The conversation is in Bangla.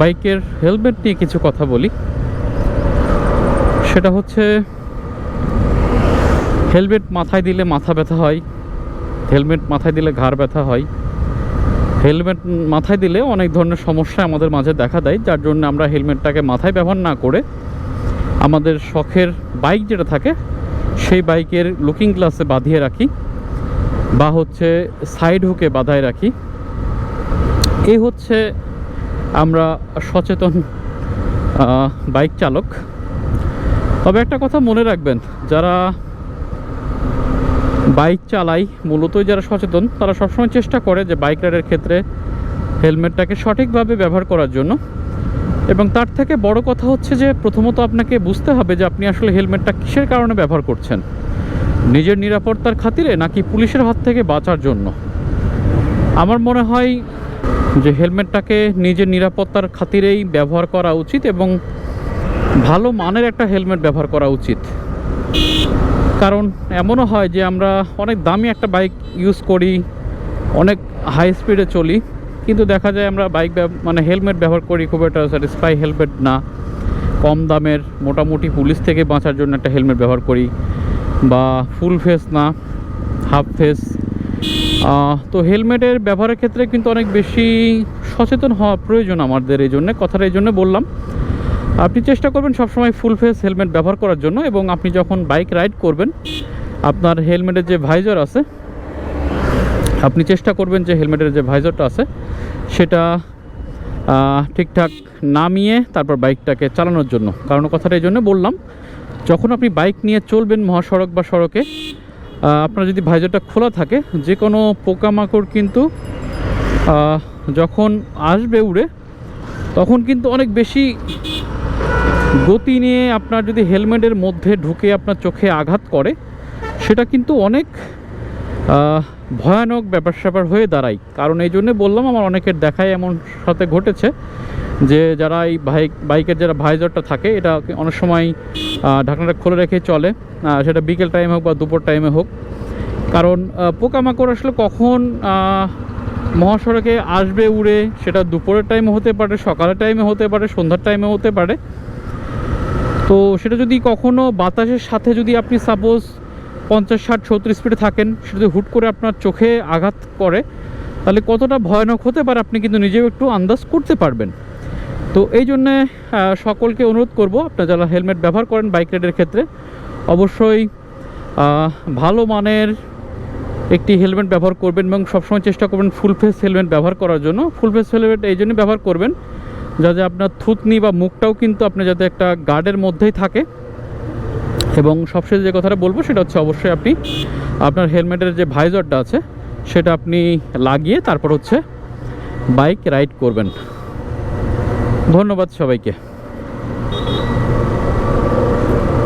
বাইকের হেলমেট নিয়ে কিছু কথা বলি। সেটা হচ্ছে, হেলমেট মাথায় দিলে মাথা ব্যথা হয়, হেলমেট মাথায় দিলে ঘাড় ব্যথা হয়। হেলমেট মাথায় দিলে অনেক ধরনের সমস্যা আমাদের মাঝে দেখা দেয়, যার জন্য আমরা হেলমেটটাকে মাথায় ব্যবহার না করে আমাদের শখের বাইক যেটা থাকে, সেই বাইকের লুকিং গ্লাসে বাঁধিয়ে রাখি বা হচ্ছে সাইড হুকে বাঁধায় রাখি। এই হচ্ছে আমরা সচেতন বাইক চালক। তবে একটা কথা মনে রাখবেন, যারা বাইক চালায়, মূলতই যারা সচেতন, তারা সবসময় চেষ্টা করে যে বাইক রাইডের ক্ষেত্রে হেলমেটটাকে সঠিকভাবে ব্যবহার করার জন্য। এবং তার থেকে বড় কথা হচ্ছে যে, প্রথমত আপনাকে বুঝতে হবে যে আপনি আসলে হেলমেটটা কিসের কারণে ব্যবহার করছেন। নিজের নিরাপত্তার খাতিরে নাকি পুলিশের হাত থেকে বাঁচার জন্য? আমার মনে হয় যে হেলমেটটাকে নিজের নিরাপত্তার খাতিরেই ব্যবহার করা উচিত এবং ভালো মানের একটা হেলমেট ব্যবহার করা উচিত। কারণ এমনও হয় যে আমরা অনেক দামি একটা বাইক ইউজ করি, অনেক হাই স্পিডে চলি, কিন্তু দেখা যায় আমরা বাইক মানে হেলমেট ব্যবহার করি খুব একটা স্যাটিসফাই হেলমেট না। কম দামের, মোটামুটি পুলিশ থেকে বাঁচার জন্য একটা হেলমেট ব্যবহার করি, বা ফুল ফেস না হাফ ফেস তো হেলমেটের ব্যবহারের ক্ষেত্রে কিন্তু অনেক বেশি সচেতন হওয়া প্রয়োজন আমাদের এই জন্য, কথাটা এই জন্য বললাম। আপনি চেষ্টা করবেন সবসময় ফুল ফেস হেলমেট ব্যবহার করার জন্য এবং আপনি যখন বাইক রাইড করবেন, আপনার হেলমেটের যে ভাইজার আছে, আপনি চেষ্টা করবেন যে হেলমেটের যে ভাইজারটা আছে, সেটা ঠিকঠাক নামিয়ে তারপর বাইকটাকে চালানোর জন্য। কারণ কথাটা এই জন্য বললাম, যখন আপনি বাইক নিয়ে চলবেন মহাসড়ক বা সড়কে আপনার যদি ভাইজারটা খোলা থাকে, যে কোনো পোকামাকড় কিন্তু যখন আসবে উড়ে, তখন কিন্তু অনেক বেশি গতি নিয়ে আপনার যদি হেলমেটের মধ্যে ঢুকে আপনার চোখে আঘাত করে, সেটা কিন্তু অনেক ভয়ানক ব্যাপার স্যাপার হয়ে দাঁড়ায়। কারণ এই জন্যে বললাম, আমার অনেকের দেখায় এমন সাথে ঘটেছে। যে যারা এই বাইক বাইকের যারা ভাইজারটা থাকে এটা অনেক সময় ঢাকনাটা খুলে রেখে চলে। সেটা বিকেল টাইমে হোক বা দুপুর টাইমে হোক। কারণ পোকামাকড় আসলে কখন মহাসড়কে আসবে, উড়ে, সেটা দুপুরের টাইমে হতে পারে, সকালের টাইমে হতে পারে, সন্ধ্যার টাইমে হতে পারে। তো সেটা যদি কখনো বাতাসের সাথে যদি আপনি সাপোজ পঞ্চাশ, ষাট সত্তর স্পিডে থাকেন, সেটা যদি হুট করে আপনার চোখে আঘাত করে, তাহলে কতটা ভয়ানক হতে পারে আপনি কিন্তু নিজেও একটু আন্দাজ করতে পারবেন। তো এই জন্যে সকলকে অনুরোধ করব, আপনারা যারা হেলমেট ব্যবহার করেন বাইক রাইডের ক্ষেত্রে, অবশ্যই ভালো মানের একটি হেলমেট ব্যবহার করবেন এবং সবসময় চেষ্টা করবেন ফুল ফেস হেলমেট ব্যবহার করার জন্য। ফুল ফেস হেলমেট এই জন্যই ব্যবহার করবেন, যাতে আপনার থুতনি বা মুখটাও কিন্তু আপনি যাতে একটা গার্ডের মধ্যেই থাকে। এবং সবশেষে যে কথাটা বলব, সেটা হচ্ছে অবশ্যই আপনি আপনার হেলমেটের যে ভাইজরটা আছে, সেটা আপনি লাগিয়ে তারপর হচ্ছে বাইক রাইড করবেন। ধন্যবাদ সবাইকে।